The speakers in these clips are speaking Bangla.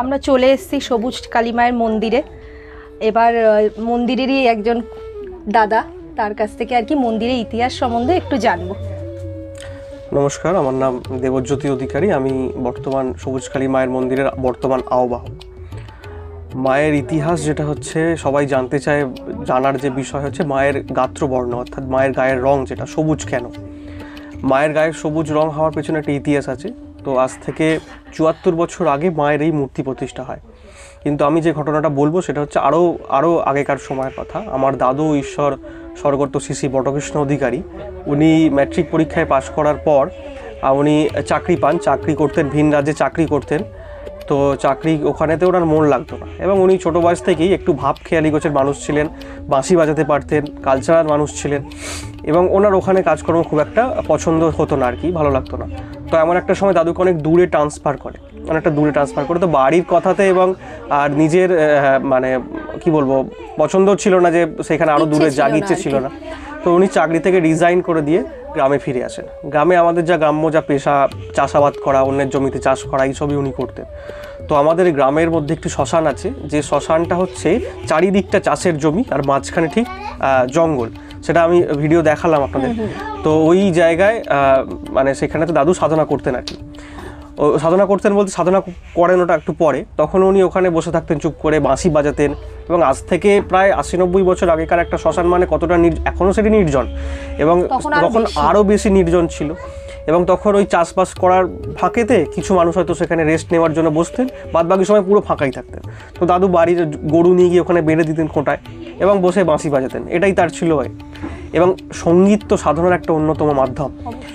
আমরা চলে এসেছি সবুজ কালীমায়ের মন্দিরে। এবার মন্দিরেরই একজন দাদা, তার কাছ থেকে আর কি মন্দিরের ইতিহাস সম্বন্ধে একটু জানব। নমস্কার, আমার নাম দেবজ্যোতি অধিকারী, আমি বর্তমান সবুজকালী মায়ের মন্দিরের বর্তমান আহ্বায়ক। মায়ের ইতিহাস যেটা হচ্ছে, সবাই জানতে চায়, জানার যে বিষয় হচ্ছে মায়ের গাত্রবর্ণ, অর্থাৎ মায়ের গায়ের রং যেটা, সবুজ কেন? মায়ের গায়ের সবুজ রং হওয়ার পেছনে একটা ইতিহাস আছে। তো আজ থেকে চুয়াত্তর বছর আগে মায়ের এই মূর্তি প্রতিষ্ঠা হয়। কিন্তু আমি যে ঘটনাটা বলব সেটা হচ্ছে আরও আরও আগেকার সময়ের কথা। আমার দাদু ঈশ্বর স্বর্গত শ্রী বটকৃষ্ণ অধিকারী, উনি ম্যাট্রিক পরীক্ষায় পাশ করার পর উনি চাকরি পান, চাকরি করতেন, ভিন রাজ্যে চাকরি করতেন। তো চাকরি ওখানেতে ওনার মন লাগতো না। এবং উনি ছোটো বয়স থেকেই একটু ভাব খেয়ালি গোছের মানুষ ছিলেন, বাঁশি বাজাতে পারতেন কালচারাল মানুষ ছিলেন। এবং ওনার ওখানে কাজকর্ম খুব একটা পছন্দ হতো না আর কি ভালো লাগতো না। তো এমন একটা সময় দাদুকে অনেক দূরে ট্রান্সফার করে অনেকটা দূরে ট্রান্সফার করে। তো বাড়ির কথাতে এবং আর নিজের মানে কি বলব পছন্দ ছিল না যে সেখানে আরও দূরে না ইচ্ছে ছিল না। তো উনি চাকরি থেকে রিজাইন করে দিয়ে গ্রামে ফিরে আসেন। গ্রামে আমাদের যা গ্রাম্য যা পেশা চাষাবাদ করা অন্যের জমিতে চাষ করা এইসবই উনি করতেন। তো আমাদের গ্রামের মধ্যে একটি শ্মশান আছে যে শ্মশানটা হচ্ছে চারিদিকটা চাষের জমি আর মাঝখানে ঠিক জঙ্গল। সেটা আমি ভিডিও দেখালাম আপনাদের। তো ওই জায়গায় মানে সেখানে তো দাদু সাধনা করতেন আর কি। ও সাধনা করতেন বলতে সাধনা করেন ওটা একটু পরে। তখন উনি ওখানে বসে থাকতেন চুপ করে বাঁশি বাজাতেন এবং আজ থেকে প্রায় আশি নব্বই বছর আগেকার একটা শ্মশান মানে কতটা নির এখনও সেটি নির্জন এবং তখন। আরও বেশি নির্জন ছিল। এবং তখন ওই চাষবাস করার ফাঁকেতে কিছু মানুষ হয়তো সেখানে রেস্ট নেওয়ার জন্য বসতেন বাদ বাকি সময় পুরো ফাঁকাই থাকতেন। তো দাদু বাড়ির গরু নিয়ে গিয়ে ওখানে বেঁধে দিতেন খোঁটায় এবং বসে বাঁশি বাজাতেন এটাই তার ছিল হয় এবং সংগীত তো সাধনার একটা অন্যতম মাধ্যম।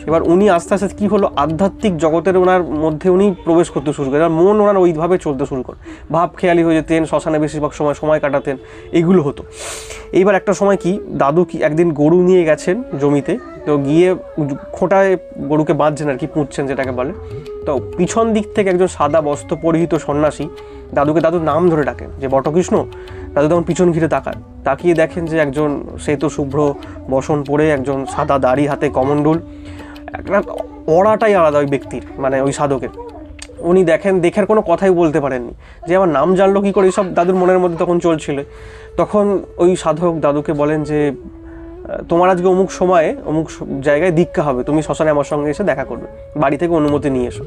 এবার উনি আস্তে আস্তে কী হলো আধ্যাত্মিক জগতের ওনার মধ্যে উনি প্রবেশ করতে শুরু করেন। আর মন ওনার ওইভাবে চলতে শুরু করে। ভাব খেয়ালি হয়ে যেতেন শ্মশানে বেশিরভাগ সময় সময় কাটাতেন এগুলো হতো। এইবার একটা সময় কি দাদু কি একদিন গরু নিয়ে গেছেন জমিতে তো গিয়ে খোঁটায় গরুকে বাঁধছেন আর কি, পুঁতছেন যেটাকে বলে। তো পিছন দিক থেকে একজন সাদা বস্ত্র পরিহিত সন্ন্যাসী দাদুকে দাদুর নাম ধরে ডাকেন যে বটকৃষ্ণ, দাদু তখন পিছন ঘিরে তাকান তাকিয়ে দেখেন যে একজন শ্বেত শুভ্র বসন পরে একজন সাদা দাড়ি হাতে কমণ্ডল, একটা অড়াটাই আলাদা ওই ব্যক্তির মানে ওই সাধকের। উনি দেখেন, দেখার কোনো কথাই বলতে পারেননি। যে আমার নাম জানলো কী করে সব দাদুর মনের মধ্যে তখন চলছিল। তখন ওই সাধক দাদুকে বলেন যে তোমার আজকে অমুক সময়ে, অমুক জায়গায় দীক্ষা হবে, তুমি শ্মশানে আমার সঙ্গে এসে দেখা করবে, বাড়ি থেকে অনুমতি নিয়ে এসো।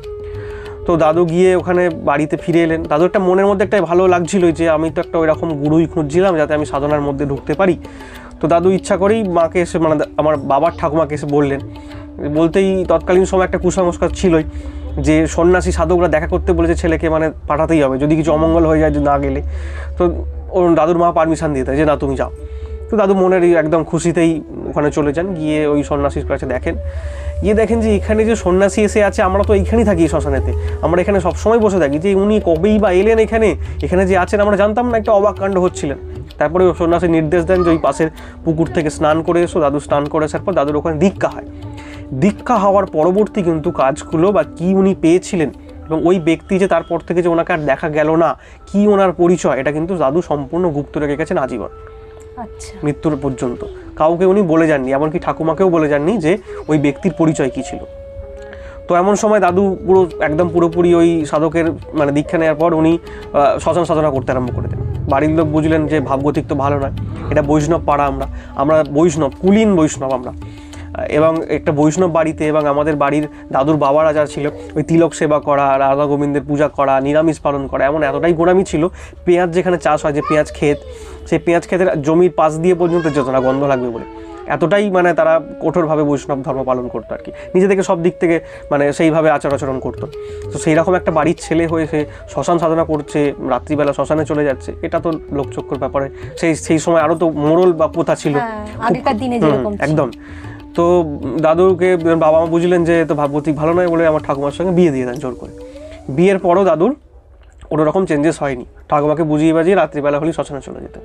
তো দাদু গিয়ে ওখানে বাড়িতে ফিরে এলেন। দাদু একটা মনের মধ্যে একটা ভালো লাগছিল যে আমি তো একটা ওইরকম গুরুই খুঁজছিলাম যাতে আমি সাধনার মধ্যে ঢুকতে পারি। তো দাদু ইচ্ছা করেই মাকে এসে মানে আমার বাবার ঠাকুমাকে এসে বললেন। বলতেই তৎকালীন সময় একটা কুসংস্কার ছিলই যে সন্ন্যাসী সাধকরা দেখা করতে বলেছে ছেলেকে মানে পাঠাতেই হবে, যদি কিছু অমঙ্গল হয়ে যায় যদি না গেলে। তো ওর দাদুর মা পারমিশন দিয়ে দেয় যে, না, তুমি যাও। তো দাদু মনের একদম খুশিতেই ওখানে চলে যান, গিয়ে ওই সন্ন্যাসীর কাছে দেখেন। গিয়ে দেখেন যে এখানে যে সন্ন্যাসী এসে আছে, আমরা তো এইখানেই থাকি শ্মশানেতে। আমরা এখানে সবসময় বসে থাকি। যে উনি কবেই বা এলেন এখানে এখানে যে আছেন, আমরা জানতাম না, একটা অবাক কাণ্ড হচ্ছিলেন। তারপরে সন্ন্যাসী নির্দেশ দেন যে ওই পাশের পুকুর থেকে স্নান করে এসো। দাদু স্নান করে আসার পর দাদুর ওখানে দীক্ষা হয়। দীক্ষা হওয়ার পরবর্তী কিন্তু কাজগুলো বা কি উনি পেয়েছিলেন এবং ওই ব্যক্তি যে তারপর থেকে যে ওনাকে আর দেখা গেল না, কি ওনার পরিচয়, এটা কিন্তু দাদু সম্পূর্ণ গুপ্ত রেখে গেছেন আজীবন। মৃত্যুর পর্যন্ত। কাউকে উনি বলে যাননি, এমনকি ঠাকুমাকেও বলে যাননি যে ওই ব্যক্তির পরিচয় কী ছিল। তো এমন সময় দাদু পুরো একদম পুরোপুরি ওই সাধকের মানে দীক্ষা নেওয়ার পর উনি শ্মশান সাধনা করতে আরম্ভ করে দেন। বাড়ির লোক বুঝলেন যে ভাবগতিক তো ভালো নয়। এটা বৈষ্ণব পাড়া আমরা। আমরা বৈষ্ণব, কুলীন বৈষ্ণব আমরা। এবং একটা বৈষ্ণব বাড়িতে এবং আমাদের বাড়ির দাদুর বাবারা যা ছিল ওই তিলক সেবা করা রাধা গোবিন্দের পূজা করা নিরামিষ পালন করা এমন এতটাই গোড়ামি ছিল পেঁয়াজ যেখানে চাষ হয় যে পেঁয়াজ ক্ষেত সেই পেঁয়াজ ক্ষেতের জমির পাশ দিয়ে পর্যন্ত যেত না গন্ধ লাগবে বলে। এতটাই মানে তারা কঠোরভাবে বৈষ্ণব ধর্ম পালন করতো আর কি। নিজে থেকে সব দিক থেকে মানে সেইভাবে আচার আচরণ করতো। তো সেই রকম একটা বাড়ির ছেলে হয়ে সে শ্মশান সাধনা করছে রাত্রিবেলা শ্মশানে চলে যাচ্ছে এটা তো লোকচক্ষুর ব্যাপারে। সেই সেই সময় আরও তো মোড়ল বা প্রথা ছিল। হ্যাঁ ছিল। একদম। তো দাদুকে বাবা মা বুঝলেন যে তো ভাবগতিক ভালো নয় বলে আমার ঠাকুমার সঙ্গে বিয়ে দিয়ে দেন জোর করে। বিয়ের পরও দাদুর কোনো রকম চেঞ্জেস হয়নি। ঠাকুমাকে বুঝিয়ে বাজিয়ে রাত্রিবেলা হলেই শ্মশানে চলে যেতেন।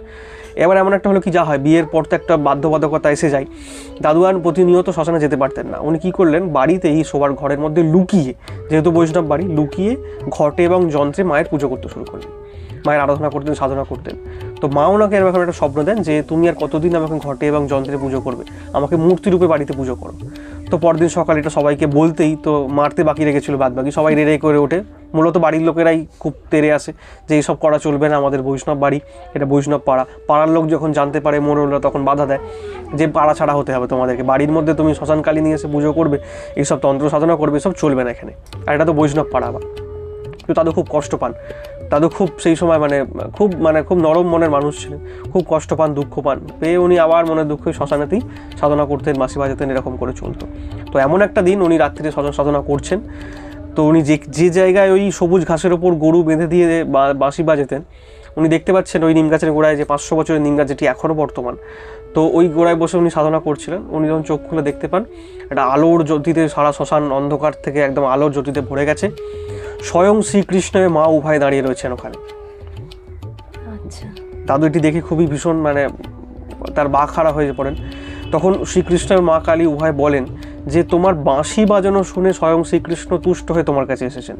এবার এমন একটা হলো কি যা হয়, বিয়ের পর তো একটা বাধ্যবাধকতা এসে যায়। দাদু আর প্রতিনিয়ত শ্মশানে যেতে পারতেন না। উনি কী করলেন, বাড়িতেই শোবার ঘরের মধ্যে লুকিয়ে, যেহেতু বৈষ্ণব বাড়ি, লুকিয়ে ঘটে এবং যন্ত্রে মায়ের পুজো করতে শুরু করলেন। মায়ের আরাধনা করতেন, সাধনা করতেন। তো মা ওনাকে এরকম একটা স্বপ্ন দেন যে তুমি আর কতদিন আমাকে ঘটে এবং যন্ত্রে পুজো করবে, আমাকে মূর্তি রূপে বাড়িতে পুজো করো। তো পরদিন সকালে এটা সবাইকে বলতেই তো মারতে বাকি রেখেছিল বাদ বাকি সবাই রে রে করে ওঠে। মূলত বাড়ির লোকেরাই খুব তেরে আসে যে এইসব করা চলবে না আমাদের বৈষ্ণব বাড়ি, এটা বৈষ্ণব পাড়া। পাড়ার লোক যখন জানতে পারে মোড়লরা তখন বাধা দেয় যে পাড়া ছাড়া হতে হবে তোমাদেরকে। বাড়ির মধ্যে তুমি শ্মশানকালী নিয়ে এসে পুজো করবে, এইসব তন্ত্র সাধনা করবে, সব চলবে না এখানে। আর এটা তো বৈষ্ণব পাড়া আবার। তো দাদু খুব কষ্ট পান। দাদু খুব সেই সময় মানে খুব মানে খুব নরম মনের মানুষ ছিলেন। খুব কষ্ট পান, দুঃখ পান। পেয়ে উনি আবার মনের দুঃখে শ্মশানেতেই সাধনা করতেন, বাঁশি বাজাতেন, এরকম করে চলতো। তো এমন একটা দিন উনি রাত্রিতে সাধনা সাধনা করছেন। তো উনি যে যে জায়গায় ওই সবুজ ঘাসের ওপর গরু বেঁধে দিয়ে বাঁশি বাজাতেন, উনি দেখতে পাচ্ছেন ওই নিম গাছের গোড়ায় যে পাঁচশো বছরের নিম গাছ যেটি এখনও বর্তমান। তো ওই গোড়ায় বসে উনি সাধনা করছিলেন। উনি যখন চোখ খুলে দেখতে পান, একটা আলোর জ্যোতিতে সারা শ্মশান অন্ধকার থেকে একদম আলোর জ্যোতিতে ভরে গেছে। স্বয়ং শ্রীকৃষ্ণ মা উভয় দাঁড়িয়ে রয়েছেন ওখানে। আচ্ছা। দাদু এটি দেখে খুবই ভীষণ মানে তার বা খাড়া হয়ে পড়েন। তখন শ্রীকৃষ্ণের মা কালী উভয় বলেন যে তোমার বাঁশি বাজানো শুনে স্বয়ং শ্রীকৃষ্ণ তুষ্ট হয়ে তোমার কাছে এসেছেন।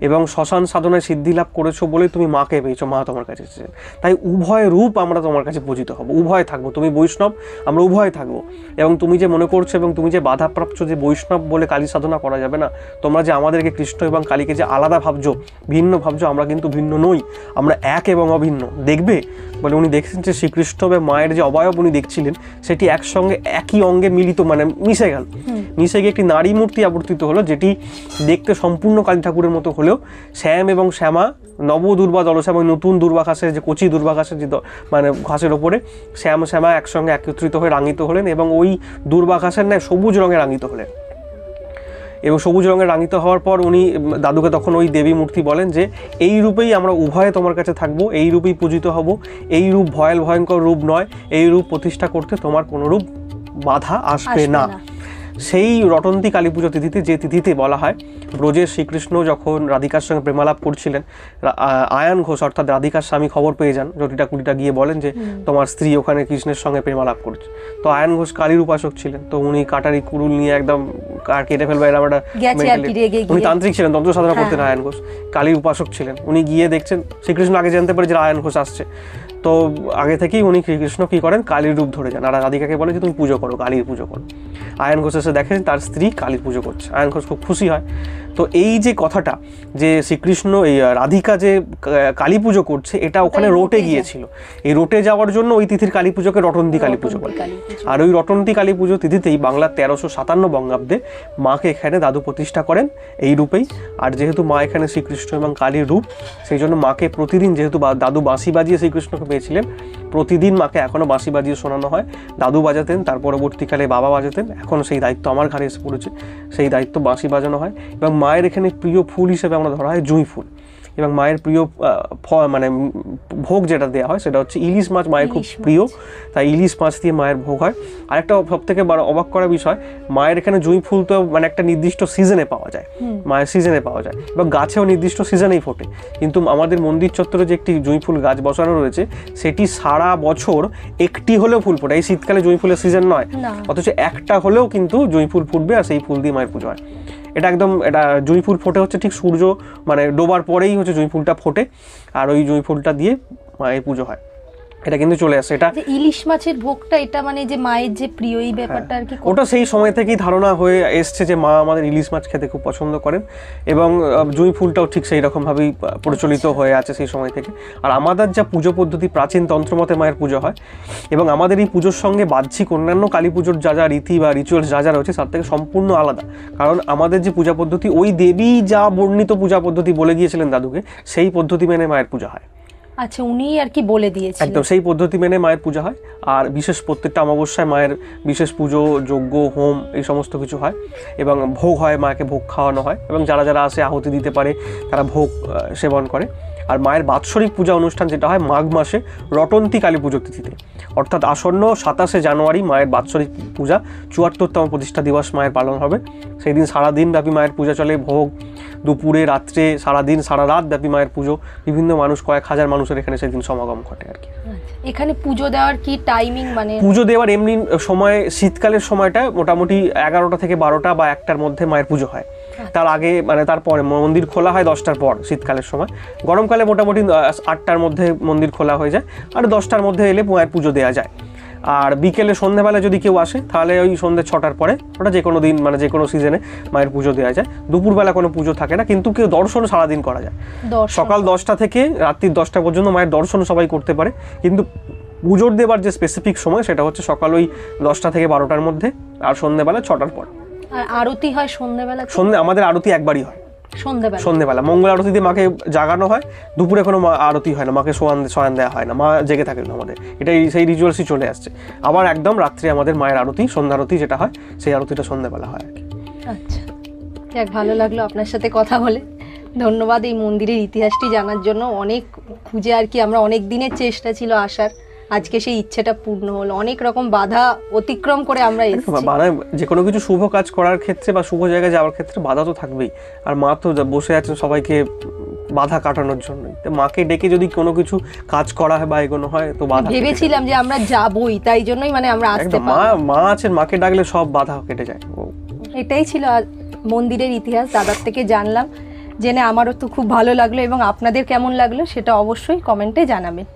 এবং শ্মশান সাধনায় সিদ্ধি লাভ করেছ বলে তুমি মাকে পেয়েছ, মা তোমার কাছে এসেছেন। তাই উভয় রূপ আমরা তোমার কাছে পূজিত হব, উভয় থাকব। তুমি বৈষ্ণব, আমরা উভয় থাকব। এবং তুমি যে মনে করছ এবং তুমি যে বাধাপ্রাপ্ত যে বৈষ্ণব বলে কালী সাধনা করা যাবে না, তোমরা যে আমাদেরকে কৃষ্ণ এবং কালীকে যে আলাদা ভাবছ, ভিন্ন ভাবছ, আমরা কিন্তু ভিন্ন নই। আমরা এক এবং অভিন্ন। দেখবে? বলে উনি দেখছেন যে শ্রীকৃষ্ণ মায়ের যে অবয়ব উনি দেখছিলেন, সেটি একসঙ্গে একই অঙ্গে মিলিত মানে মিশে গেল। মিশে গিয়ে একটি নারী মূর্তি আবর্তিত হলো যেটি দেখতে সম্পূর্ণ কালী ঠাকুরের মতো হলেও শ্যাম এবং শ্যামা নব দুর্বা দলশ্যাম ওই নতুন দুর্বা ঘাসের যে কচি দুর্বা ঘাসের যে মানে ঘাসের ওপরে শ্যাম শ্যামা একসঙ্গে একত্রিত হয়ে রাঙিত হলেন এবং ওই দুর্বা ঘাসের ন্যায় সবুজ রঙে রাঙিত হলেন। এবং সবুজ রঙে রাঙিত হওয়ার পর উনি দাদুকে তখন ওই দেবী মূর্তি বলেন যে এই রূপেই আমরা উভয়ে তোমার কাছে থাকব এই রূপেই পূজিত হব। এই রূপ ভয়াল ভয়ঙ্কর রূপ নয় এই রূপ প্রতিষ্ঠা করতে তোমার কোনো রূপ বাধা আসবে না। সেই রটন্তী কালী পুজো তিথিতে যে তিথিতে বলা হয় ব্রজের শ্রীকৃষ্ণ যখন রাধিকার সঙ্গে প্রেমালাপ করছিলেন আয়ান ঘোষ অর্থাৎ রাধিকার স্বামী খবর পেয়ে যান জটিটা কুটিটা গিয়ে বলেন যে তোমার স্ত্রী ওখানে কৃষ্ণের সঙ্গে প্রেমালাপ করছে। তো আয়ান ঘোষ কালীর উপাসক ছিলেন তো উনি কাটারি কুড়ুল নিয়ে একদম কেটে ফেলবে এরকম একটা উনি তান্ত্রিক ছিলেন তন্ত্র সাধনা করতেন হ্যাঁ। আয়ন ঘোষ কালীর উপাসক ছিলেন। উনি গিয়ে দেখছেন শ্রীকৃষ্ণ আগে জানতে পারে যে আয়ন ঘোষ আসছে। তো আগে থেকেই উনি শ্রীকৃষ্ণ কী করেন? কালীর রূপ ধরে যান। আর রাধিকাকে বলে যে, তুমি পুজো করো, কালীর পুজো করো। আয়ন ঘোষ এসে দেখেন তার স্ত্রী কালীর পুজো করছে। আয়ন ঘোষ খুব খুশি হয়। তো এই যে কথাটা যে শ্রীকৃষ্ণ এই রাধিকা যে কালী পুজো করছে এটা ওখানে রোটে গিয়েছিল। এই রোটে যাওয়ার জন্য ওই তিথির কালী পুজোকে রটন্তী কালী পুজো বলে। আর ওই রটন্তী কালী পুজো তিথিতেই বাংলার তেরোশো সাতান্ন বঙ্গাব্দে মাকে এখানে দাদু প্রতিষ্ঠা করেন এই রূপেই। আর যেহেতু মা এখানে শ্রীকৃষ্ণ এবং কালীর রূপ সেই জন্য মাকে প্রতিদিন যেহেতু দাদু বাঁশি বাজিয়ে শ্রীকৃষ্ণকে পেয়েছিলেন প্রতিদিন মাকে এখনও বাঁশি বাজিয়ে শোনানো হয়। দাদু বাজাতেন তার পরবর্তীকালে বাবা বাজাতেন। এখন সেই দায়িত্ব আমার ঘাড়ে এসে পড়েছে। সেই দায়িত্ব বাঁশি বাজানো হয়। এবং মায়ের এখানে প্রিয় ফুল হিসেবে আমরা ধরা হয় জুঁই ফুল। এবং মায়ের প্রিয় মানে ভোগ যেটা দেওয়া হয় সেটা হচ্ছে ইলিশ মাছ মায়ের খুব প্রিয়। তাই ইলিশ মাছ দিয়ে মায়ের ভোগ হয়। আরেকটা সব থেকে বড় অবাক করা বিষয় মায়ের এখানে জুঁই ফুল তো মানে একটা নির্দিষ্ট সিজনে পাওয়া যায়। মায়ের সিজনে পাওয়া যায়। এবং গাছেও নির্দিষ্ট সিজনেই ফোটে। কিন্তু আমাদের মন্দির চত্বরে যে একটি জুঁই ফুল গাছ বসানো রয়েছে সেটি সারা বছর একটি হলেও ফুল ফোটে। এই শীতকালে জুঁই ফুলের সিজন নয়। অথচ একটা হলেও কিন্তু জুঁই ফুল ফুটবে আর সেই ফুল দিয়ে মায়ের পুজো হয়। এটা একদম, এটা জুঁই ফুল ফোটে হচ্ছে ঠিক সূর্য মানে ডোবার পরেই হচ্ছে জুঁই ফুলটা ফোটে। আর ওই জুঁই ফুলটা দিয়ে মায়ের পুজো হয়। এটা কিন্তু চলে আসে এটা ইলিশ মাছের ভোগটা এটা মানে যে মায়ের যে প্রিয় এই ব্যাপারটা আর কি হ্যাঁ। ওটা সেই সময় থেকেই ধারণা হয়ে এসছে যে মা আমাদের ইলিশ মাছ খেতে খুব পছন্দ করেন এবং জুঁই ফুলটাও ঠিক সেই রকমভাবেই প্রচলিত হয়ে আছে সেই সময় থেকে। আর আমাদের যা পুজো পদ্ধতি প্রাচীন তন্ত্রমতে মায়ের পুজো হয় এবং আমাদের এই পুজোর সঙ্গে বাহ্যিক অন্যান্য কালী পুজোর যা যা রীতি বা রিচুয়ালস যা যা রয়েছে তার থেকে সম্পূর্ণ আলাদা। কারণ আমাদের যে পূজা পদ্ধতি ওই দেবী যা বর্ণিত পূজা পদ্ধতি বলে গিয়েছিলেন দাদুকে সেই পদ্ধতি মেনে মায়ের পূজা হয়। আচ্ছা উনি আর কি বলে দিয়েছেন একদম, সেই পদ্ধতি মেনে মায়ের পূজা হয়। আর বিশেষ প্রত্যেকটা অমাবস্যায় মায়ের বিশেষ পুজো, যজ্ঞ, হোম এই সমস্ত কিছু হয় এবং ভোগ হয়, মাকে ভোগ খাওয়ানো হয় এবং যারা যারা আসে, আহতি দিতে পারে, তারা ভোগ সেবন করে। আর মায়ের বাৎসরিক পূজা অনুষ্ঠান যেটা হয় মাঘ মাসে রটন্তী কালী পুজো তিথিতে। অর্থাৎ আসন্ন সাতাশে জানুয়ারি মায়ের বাৎসরিক পূজা চুয়াত্তরতম প্রতিষ্ঠা দিবস মায়ের পালন হবে। সেই দিন সারাদিন ব্যাপী মায়ের পূজা চলে ভোগ দুপুরে রাত্রে সারাদিন সারা রাত ব্যাপী মায়ের পুজো। বিভিন্ন মানুষ কয়েক হাজার মানুষের এখানে সেদিন সমাগম ঘটে আর কি। আচ্ছা, এখানে পুজো দেওয়ার কি টাইমিং মানে? পুজো দেওয়ার এমনি সময় শীতকালের সময়টা মোটামুটি এগারোটা থেকে বারোটা বা একটার মধ্যে মায়ের পুজো হয়। তার আগে মানে তারপরে মন্দির খোলা হয় দশটার পর শীতকালের সময়। গরমকালে মোটামুটি আটটার মধ্যে মন্দির খোলা হয়ে যায় আর দশটার মধ্যে এলে মায়ের পুজো দেওয়া যায়। আর বিকেলে সন্ধ্যেবেলা যদি কেউ আসে তাহলে ওই সন্ধ্যে ছটার পরে ওটা যে কোনো দিন মানে যে কোনো সিজনে মায়ের পুজো দেওয়া যায়। দুপুরবেলা কোনো পুজো থাকে না কিন্তু কেউ দর্শন সারাদিন করা যায়। সকাল দশটা থেকে রাত্রির দশটা পর্যন্ত মায়ের দর্শন সবাই করতে পারে। কিন্তু পুজোর দেবার যে স্পেসিফিক সময় সেটা হচ্ছে সকাল ওই দশটা থেকে বারোটার মধ্যে আর সন্ধ্যেবেলা ছটার পর। আর আরতি হয় সন্ধ্যেবেলা সন্ধ্যে আমাদের আরতি একবারই হয়। সন্ধ্যেবেলা সন্ধ্যেবেলা মঙ্গল আরতি দিয়ে মাকে জাগানো হয় দুপুরে কোনো আরতি হয় না মাকে সোয়ান সোয়ান দেওয়া হয় না মা জেগে থাকেন আমাদের। এটাই সেই রিচুয়ালসই চলে আসছে। আবার একদম রাত্রে আমাদের মায়ের আরতি সন্ধ্যা আরতি যেটা হয় সেই আরতিটা সন্ধ্যাবেলা হয় আর কি। আচ্ছা। যাক ভালো লাগল আপনার সাথে কথা বলে। ধন্যবাদ এই মন্দিরের ইতিহাসটি জানার জন্য। অনেক খুঁজে আর কি আমরা অনেক দিনের চেষ্টা ছিল আসার। আজকে সেই ইচ্ছেটা পূর্ণ হলো। অনেক রকম বাধা অতিক্রম করে আমরা এসেছি। মানে যে কোনো কিছু শুভ কাজ করার ক্ষেত্রে বা শুভ জায়গায় যাওয়ার ক্ষেত্রে বাধা তো থাকবেই। আর মা তো বসে আছেন সবাইকে বাধা কাটানোর জন্য মাকে ডেকে যদি কোনো কিছু কাজ করা হয় বা এগোনো হয় তো বাধা ভেবেছিলাম যে আমরা যাবই তাই জন্যই মানে আমরা আসতে মা মা আছেন মাকে ডাকলে সব বাধা কেটে যায়। এটাই ছিল মন্দিরের ইতিহাস দাদার থেকে জানলাম। জেনে আমারও তো খুব ভালো লাগল এবং আপনাদের কেমন লাগল সেটা অবশ্যই কমেন্টে জানাবেন।